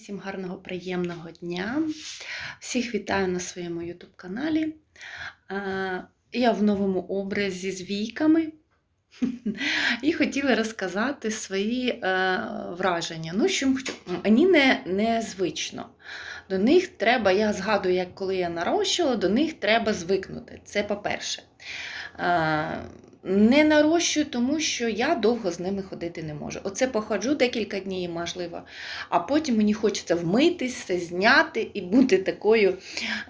Всім гарного, приємного дня. Всіх вітаю на своєму YouTube каналі. Е, Я в новому образі з війками і хотіла розказати свої е, враження. Ну, що мені не, незвично. До них треба, я згадую, як коли я нарощувала, до них треба звикнути. Це по-перше. Не нарощую, тому що я довго з ними ходити не можу. Оце походжу декілька днів, можливо, а потім мені хочеться вмитись, все зняти і бути такою.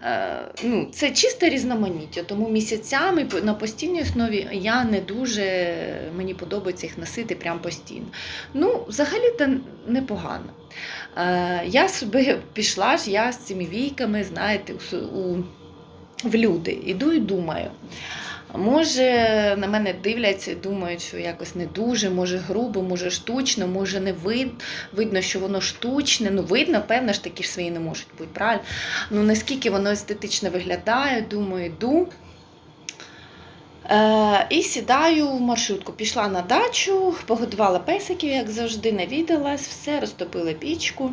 Е, ну, це чисте різноманіття, тому місяцями на постійній основі я не дуже мені подобається їх носити прям постійно. Ну, взагалі-то непогано. Е, я собі пішла ж я з цими війками, знаєте, у, в люди. Іду і думаю. Може, на мене дивляться і думають, що якось не дуже, може грубо, може штучно, може не вид... видно, що воно штучне. Ну, видно, певно ж такі ж свої не можуть бути, правильно? Ну, наскільки воно естетично виглядає, думаю, йду. Е, і сідаю в маршрутку. Пішла на дачу, погодувала песиків, як завжди, навідалась, все, розтопила пічку.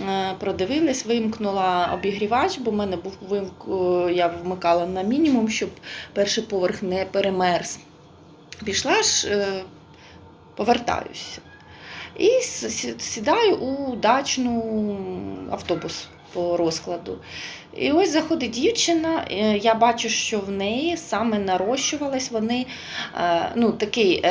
Е, Продивилась, вимкнула обігрівач, бо в мене був вимк... е, я вмикала на мінімум, щоб перший поверх не перемерз. Пішла ж, е, повертаюся. І сідаю у дачну автобус по розкладу. І ось заходить дівчина, я бачу, що в неї саме нарощувались вони ну, такий.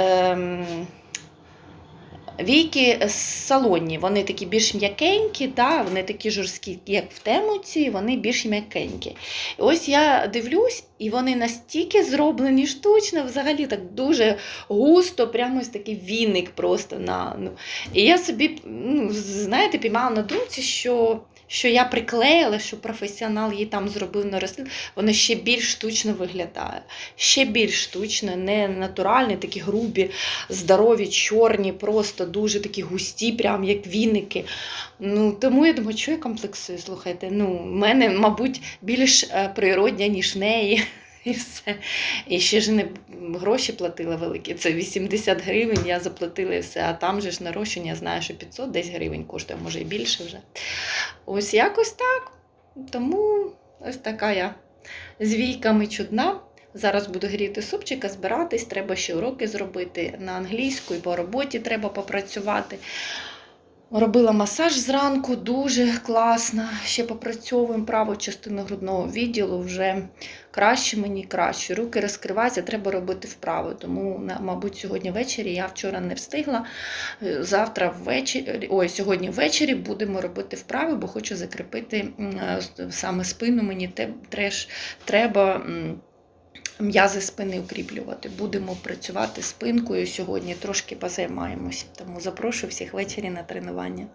Війки салонні, вони такі більш м'якенькі, да, вони такі жорсткі, як в темуці, вони більш м'якенькі. Ось я дивлюсь, і вони настільки зроблені штучно, взагалі так дуже густо, прямо ось такий віник просто на. Ну. І я собі, ну, знаєте, піймала на думці, що, що я приклеїла, що професіонал її там зробив на рослин, воно ще більш штучно виглядає. Ще більш штучно, не натуральні, такі грубі, здорові, чорні, просто дуже такі густі, прям як віники. Ну, тому я думаю, що я комплексую, слухайте. Ну, в мене, мабуть, більш е, природня, ніж неї. І все. І ще ж не гроші платила великі. Це 80 гривень, я заплатила і все. А там же ж нарощення, знаю, що 500 десь гривень коштує, може і більше вже. Ось якось так. Тому ось така я з війками чудна. Зараз буду гріти супчика, збиратись, треба ще уроки зробити на англійську і по роботі треба попрацювати. Робила масаж зранку, дуже класно. Ще попрацьовуємо праву частину грудного відділу, вже краще мені краще. Руки розкриваються, треба робити вправо. Тому, мабуть, сьогодні ввечері я вчора не встигла. Е, Завтра ввечері, ой, сьогодні ввечері будемо робити вправи, бо хочу закріпити е, саме спину. Мені те- треш, треба. М'язи спини укріплювати. Будемо працювати спинкою сьогодні, трошки позаймаємось. Тому запрошую всіх ввечері на тренування.